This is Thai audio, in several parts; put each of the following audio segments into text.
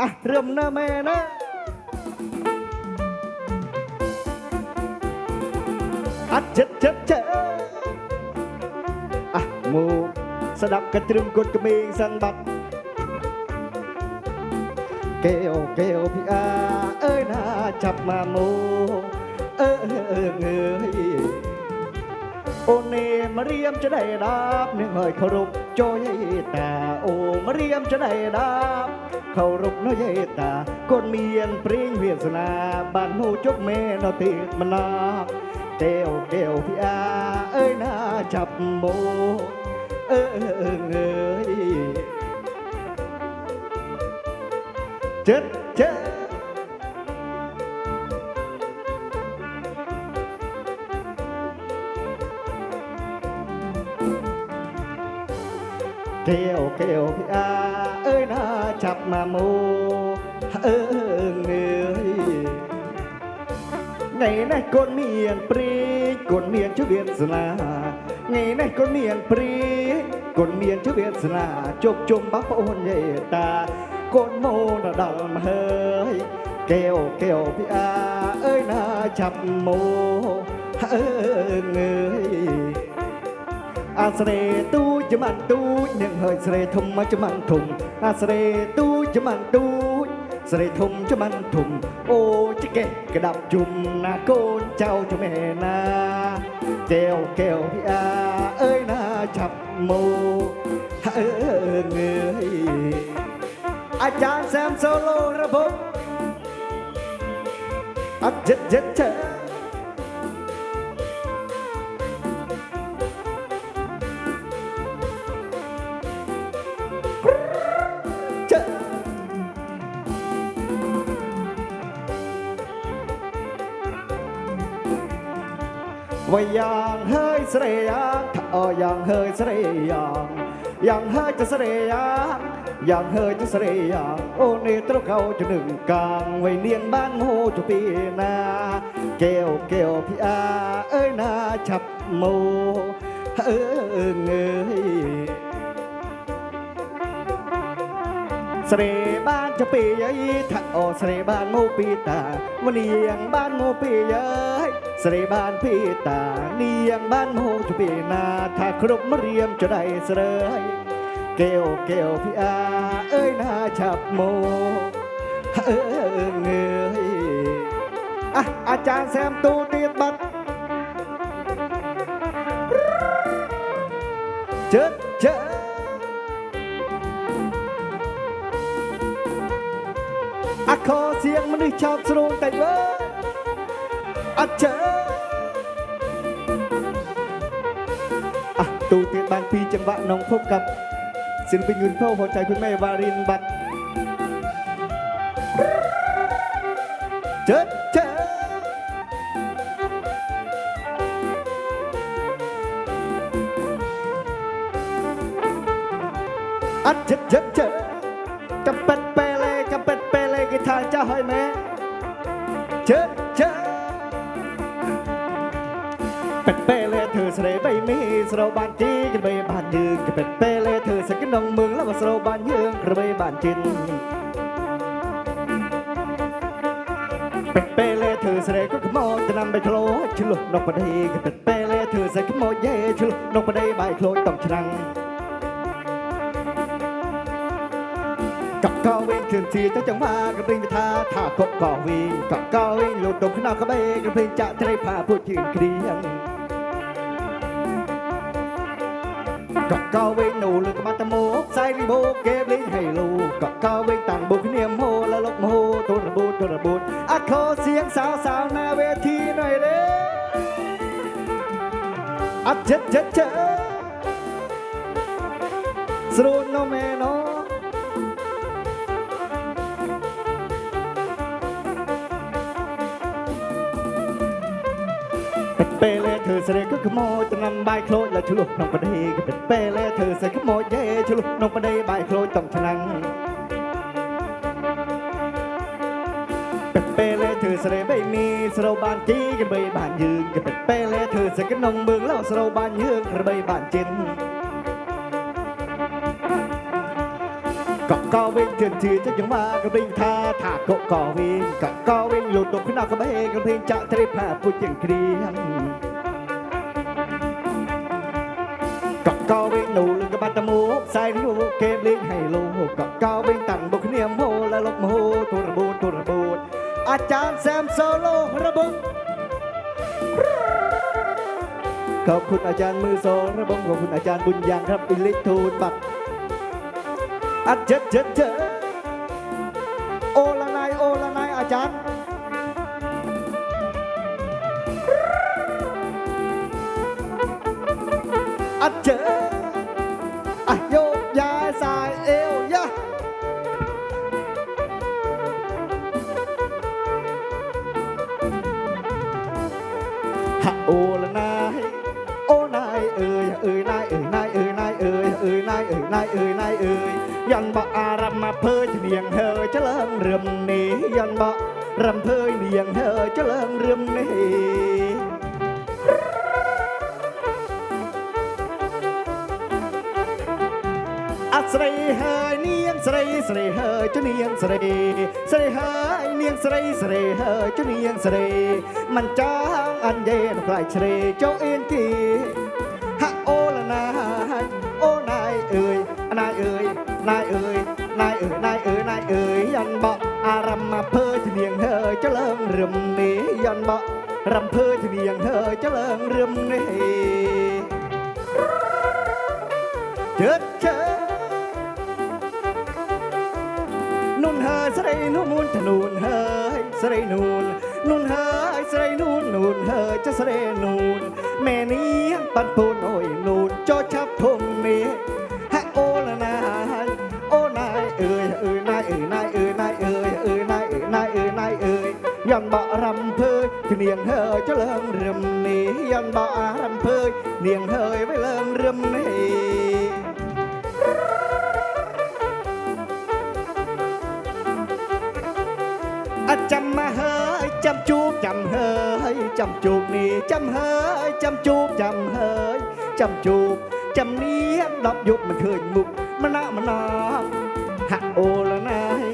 อะเริ่มนะแม่นะอัดเจ็ดเจ็ดเจ็ดอะมูสดับกระตรึมกดกระเมงสันบัดเกลเกลพี่อาเอ้ยน่าจับมาหมูเออเออเออเอยโอเนมาเรียมจะได้ดับหนึ่งหอยเคารพโจยตาโอมาเรียมจะได้ดับ គោរពនៅយេតាកូនមានព្រៀងវាសនាបាននោះជុកមេនៅទីម្នាស់ទេវទេវពីអាអើយណាចាប់មកអើអើអើយចិត្តចិត្តកែវកែវពីអា จับมาโมเออเออเอยไงนะคนเมียนปรีคนเมียนชื่อเวียนสนาไงนะคนเมียนปรีคนเมียนชื่อเวียนสนาจบจมบักโอนเยตาคนโมนะดัลมาเฮยเกลเกลพี่อาเอ้ยนาจับโมเออเออเอย អាស្រេទូចមិនទូចនាងហើយស្រេធំមកចមិនធំអាស្រេទូចមិនទូចស្រេធំចមិនធំអូចកេះក្តាប់ជុំណាកូនចៅចមែណាកែវកែវវិអាអើយណាចាប់មកអើងើយអាចារ្យសាមសូឡូរបស់អត់ចិត្តចិត្តចិត្ត ว่าอย่างเฮ้ยเสรียงถ้าเออย่างเฮ้ยเสรียงอย่างเฮ้ยจะเสรียงอย่างเฮ้ยจะเสรียงโอ้นี่ตรเขาจะหนึ่งกลางไว้เนียงบ้านโหจะปีนาเกลเกลพี่อาเอ้ยนาชับโมเออเงยสเรบ้านจะปียยถ้าออสเรบ้านโมปีตาวันเนียงบ้านโมปียย ស្រីបានភីតានាងបានហូចពីណាថាគ្រប់រៀមចដៃស្រើយកែវកែវភីអាអើយណាចាប់មកអើងើយអះអាចារ្យសែមទូទៀតបាត់ជិតជិតអកោសៀងមនុស្សឆោតស្រួលតែវើ รย์แซมตูเตียนบัตรเจอเจออะขอเสียงมนุษย์ชอบสรุงแต่เว้ยอะ เจออะตูเตียนบางพีจังหวะน้องพบกับศิลปินยืนเฝ้าหัวใจคุณแม่วารินบัตรเจอเจออะเจอเจอเจอกับเป็ดเปเลเลกีทางเจ้าให้แม่เจอเจอเป็ดเปเลเธอสด็จใบมีสโรบานจีกันใบบานยืนกับเป็ดเปเลเธอสกินนองเมืองแล้วมาสโรบานยืนกระใบบานจินเป็ดเปเลเธอสด็จก็ขโมยจะนำไปโคลชลุนกประเดีกับเป็ดเปเลเธอใส่ขโมยเย่ชลุนกประเดีใบโคลต้องชนังกับก็วิ่งขึ้นทีจ้าจังหวะกระเบงท่าท่ากบก็วิ่งกับก็วิ่งหลุดตกขึ้นนอกกระเบกระเบงจะจะได้พาพูดยืนเกรียง กับก็วิ่งหนูเลยก็มาตะโมกใส่รีโบเก็บลิ้นให้ลูกกับก็วิ่งต่างบุกเนียมโฮแล้วลกโมโหตัวระบูตัวระบูอะขอเสียงสาวสาวหน้าเวทีหน่อยเด้อะเจ็ดเจ็ดเจ็ด เธอเสด็จก็ขโมยจะนำใบโคลนแล้วชลุกน้องประเดยก็เป็ดเปเลเธอเสด็จขโมยเย่ชลุกน้องประเดใบโคลนต้องชนังเป็ดเปเลเธอเสด็จไม่มีสโรบานจีกันใบบานยืนกับเป็ดเปเลเธอเสด็จก็นองเมืองแล้วสโรบานยืนกระใบบานจินก็ก็วิ่งเถื่อนถือจะยังว่ากระเบงท่าถาก็ก็วิ่งก็ก็วิ่งหลุดตกขึ้นนอกกระเบงกระเบงจะทะเลผ่าพูดอย่างเกรียงหนูลึงกระบาด ก้าวไปหนุ่งลุงกบัตะมูกใส่นิ้วเกมลิ้นให้ลูกก็ก็วิ่งตั้งบุกเนียมโมและลบโมทุระบูดทุระบูอาจารย์แซมโซโลระบุขอบคุณอาจารย์มือโซระบุขอบคุณอาจารย์บุญยางครับอิเล็กโทรนบัตอัดเจ็ดเจ็ดเจ็ด ดเจออะโยกย้ายสายเอวยะฮะโอละนายโอนายเอ่ยเอ่ยนายเอ่ยนายเอ่ยนายเอ่ยเอ่ยนายเอ่ยนายเอ่ยนายเอ่ยยันบะอารำมาเพยเนียงเฮอเจริญเรื่มนี้ยันบะรำเพยเนียงเฮอเจริญเรื่มนี้ อัศรีเฮยเนียงสรีสรีเฮยจะเนียงสรีสรีเฮยเนียงสรีสรีเฮยจะเนียงสรีมันจ้างอันเย็นใครเฉรเจ้าเอ็นทีฮะโอละนายโอนายเอ่ยนายเอ่ยนายเอ่ยนายเอ่ยนายเอ่ยนายเอ่ยยันบะอารำมาเพอจะเนียงเฮยเจริญเรื่มนี้ยันบะรำเพอจะเนียงเฮยเจริญเรื่มนี้เจิดเจิด ฮ้ยสไรนุ่นมูนทนูนเฮ้ยสไรนูนนุ่นเฮ้ยสไรนูนนูนเฮ้ยจะสไรนูนแม่นี้ปันปูนโอ้ยนูนจอชับทงนี้ฮะโอละนายโอนายเอ่ยเอ่ยนายเอ่ยนายเอ่ยนายเอ่ยเอ่ยนายเอ่ยนายเอ่ยนายเอ่ยยันบะรำเพยเนียงเฮ้ยจะเลิงเรื่มนี้ยันบะรำเพยเนียงเฮ้ยไว้ จำมาเฮยจำจูบจำเฮยจำจูบนี่จำเฮยจำจูบจำเฮยจำจูบจำเนี้ยดอกยุบมันเคยมุกมันนามันนาฮะโอละนาย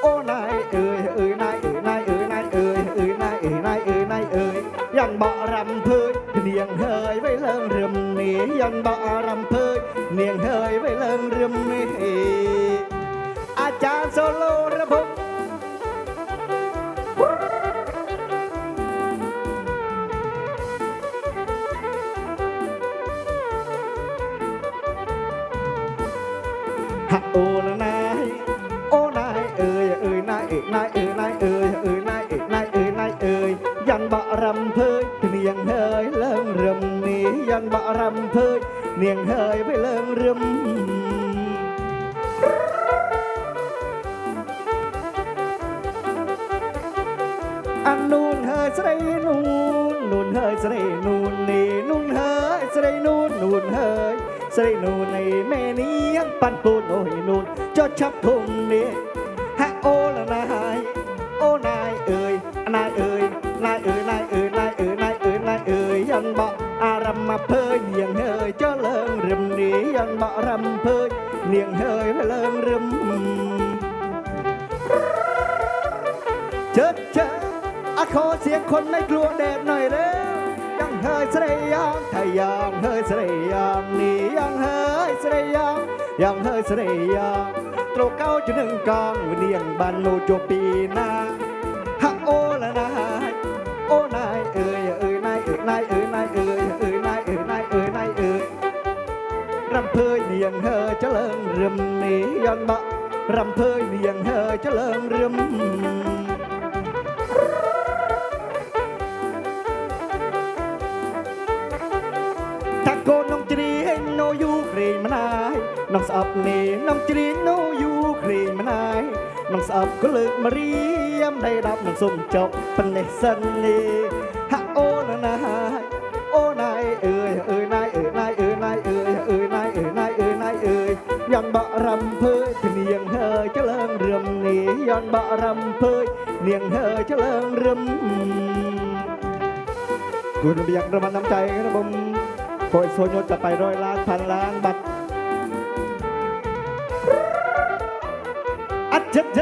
โอนายเอ่ยเอ่ยนายเอ่ยนายเอ่ยนายเอ่ยเอ่ยนายเอ่ยนายเอ่ยนายเอ่ยยันบ่รำเพยเนียงเฮยไว้เลิงเรื่มนี่ยันบ่รำเพยเนียงเฮยไว้เลิงเรื่มนี่อาจารย์โซโลระบบ ฮะโอละนายโอ้นายเอ่ยเอ่ยนายเอ่ยนายเอ่ยนายเอ่ยเอ่ยนายเอ่ยนายเอ่ยนายเอ่ยยันบะรำเพยเนียงเฮยเลิงเรื่มนี้ยันบะรำเพยเนียงเฮยไปเลิงเรื่มอันนูนเฮยสไรนูนนูนเฮยสไรนูนนี่นูนเฮยสไรนูนนูนเฮย สไรนูนในแม่นี้ยังปันปูนโอ้ยนูนจอดชับทุ่งนี่ฮะโอละนายโอนายเอ่ยนายเอ่ยนายเอ่ยนายเอ่ยนายเอ่ยนายเอ่ยนายเอ่ยยันบะอารำมาเพยเนียงเฮยเจ้าเลิงเริมนี้ยันบะรำเพยเนียงเฮยไปเลิงเริมเจิดเจิดอะขอเสียงคนไม่กลัวแดดหน่อยเร็วยังเฮยเสรยามไทยยา ยังเฮยเสรยโตรเก้าจุดหนึ่งกองวันเนียงบันโนโจปีนาฮะโอละนายโอนายเอ่ยเอ่ยนายเอ่ยนายเอ่ยนายเอ่ยเอ่ยนายเอ่ยนายเอ่ยนายเอ่ยรำเพยเนียงเฮอเจริญเรื่มนี้ยับนี่น้องจรีให้โนยูครีมานายน้องสอบนี่ครีมนายน้องสอบก็เลิกมาเรียมได้รับน้องสมจบเป็นเนสันนี่ฮะโอละนายโอ้นายเอ่ยเอ่ยนายเอ่ยนายเอ่ยนายเอ่ยเอ่ยนายเอ่ยนายเอ่ยนายเอ่ยยันบะรำเพยเนียงเฮยเจริญเรื่มนี้ยันบะรำเพยเนียงเฮยเจริญเรื่มคุณเบียงระมันน้ำใจครับผมโปรยโซนยศจะไปร้อยล้านพันล้านบัตร เจ็